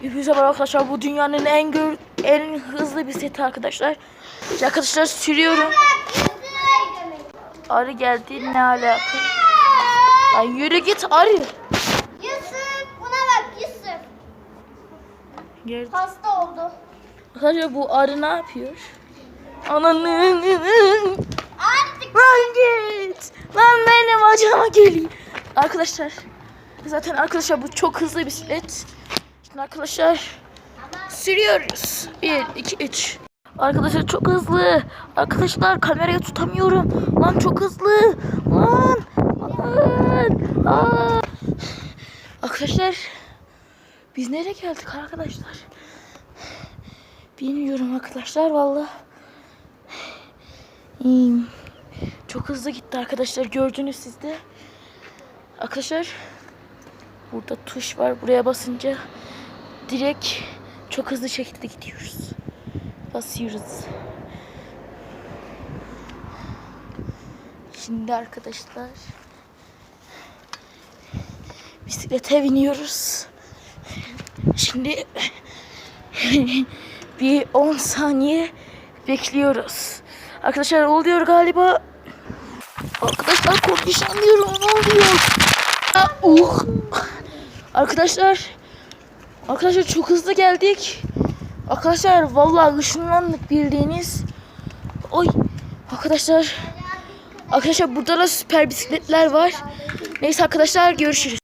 Hepinize merhaba arkadaşlar. Bu dünyanın en gör en hızlı bisikleti arkadaşlar. İşte arkadaşlar sürüyorum. Arı geldi ne alaka? Lan yürü git arı. Yusuf buna bak Yusuf. Geldi. Hasta oldu. Arkadaşlar bu arı ne yapıyor? Ananı. Artık Lan git. Lan benim acıma geliyor. Arkadaşlar. Zaten arkadaşlar bu çok hızlı bisiklet. Şimdi arkadaşlar sürüyoruz. 1, 2, 3. Arkadaşlar çok hızlı. Arkadaşlar kamerayı tutamıyorum. Lan çok hızlı. Lan. Lan. Arkadaşlar biz nereye geldik arkadaşlar? Bilmiyorum arkadaşlar valla. Çok hızlı gitti arkadaşlar gördünüz siz de. Arkadaşlar burada tuş var. Buraya basınca direkt çok hızlı şekilde gidiyoruz. Basıyoruz. Şimdi arkadaşlar bisiklete biniyoruz. Şimdi bir 10 saniye bekliyoruz. Arkadaşlar oluyor galiba. Arkadaşlar konuşamıyorum ne oluyor? Ah, uh. Arkadaşlar Arkadaşlar çok hızlı geldik. Arkadaşlar vallahi ışınlandık bildiğiniz. Oy arkadaşlar Arkadaşlar burada da süper bisikletler var. Neyse arkadaşlar görüşürüz.